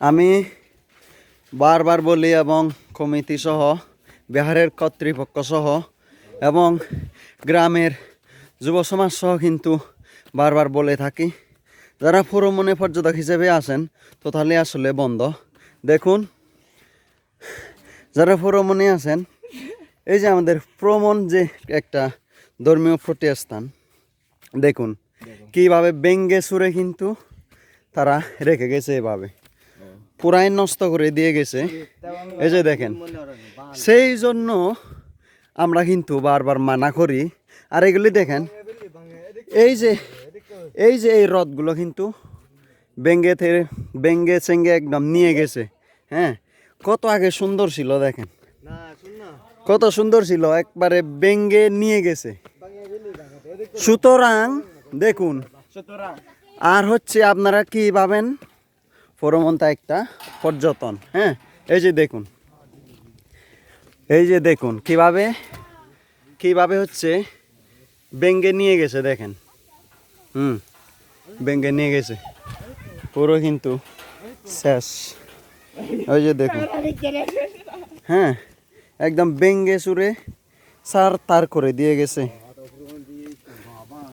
আমি বারবার বলি এবং কমিটি সহ বিহারের কর্তৃপক্ষ সহ এবং গ্রামের যুব সমাজ সহ কিন্তু বারবার বলে থাকি। যারা পুরোমনে পর্যটক হিসেবে আসেন তো তাহলে আসলে বন্ধ। দেখুন যারা পুরোমনে আছেন এই যে আমাদের প্রমণ যে একটা ধর্মীয় প্রতিষ্ঠান দেখুন। কীভাবে ব্যঙ্গে সুরে কিন্তু তারা রেখে গেছে এভাবে। পুরাই নষ্ট করে দিয়ে গেছে। এই যে দেখেন সেই জন্য আমরা কিন্তু বারবার মানা করি। আর এগুলি দেখেন এই যে এই যে এই রথগুলো কিন্তু ব্যঙ্গে থেকে ব্যঙ্গে চেঙ্গে একদম নিয়ে গেছে। হ্যাঁ কত আগে সুন্দর ছিল দেখেন। কত সুন্দর ছিল একবারে ব্যঙ্গে নিয়ে গেছে। সুতরাং দেখুন আর হচ্ছে আপনারা কি ভাবেন? পরমন্তা একটা পর্যটন হ্যাঁ? এই যে দেখুন, এই যে দেখুন, কীভাবে কীভাবে হচ্ছে বেঙ্গে নিয়ে গেছে, দেখেন। হুম, বেঙ্গে নিয়ে গেছে। পুরো কিন্তু শেষ। ওই যে দেখুন। হ্যাঁ একদম বেঙ্গে সুরে সার তার করে দিয়ে গেছে।